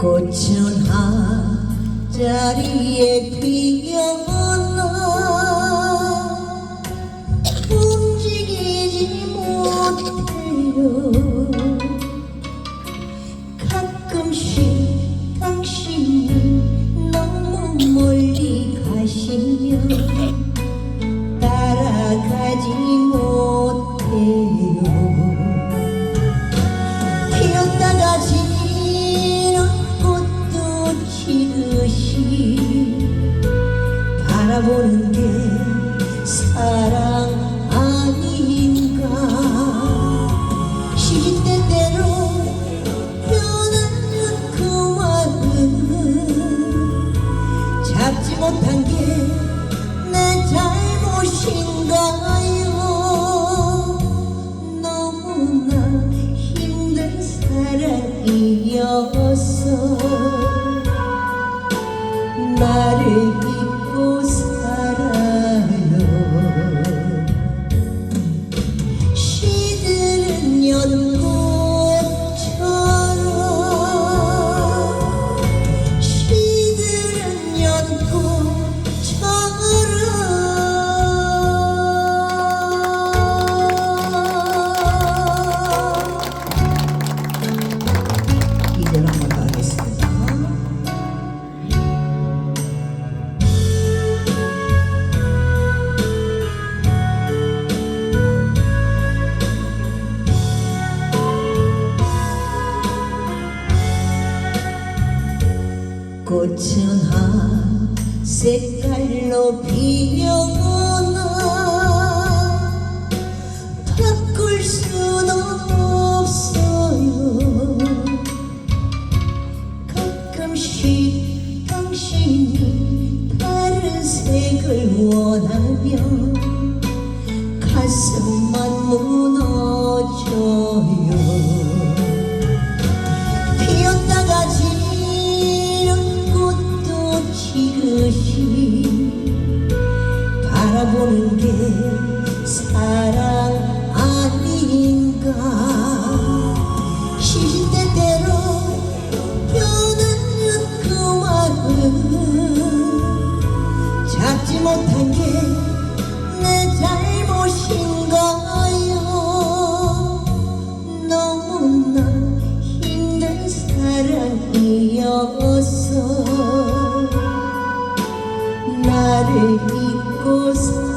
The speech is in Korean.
꽃은 한 자리에 피어나? 움직이지 못해요. 가끔씩 당신이 너무 멀리 가시면 바라보는 게 사랑 아닌가. 시시때때로 변하는 그 마음 잡지 못한 게 내 잘못인가요. 너무나 힘든 사랑이었어. 나를 잊고 이대로 한번 더 하겠습니다. 꽃은 한 색깔로 당신이 다른 색을 원하면 가슴만 무너져요. 피었다가 지는 꽃도 지듯이 바라보는 게 사랑 Ave.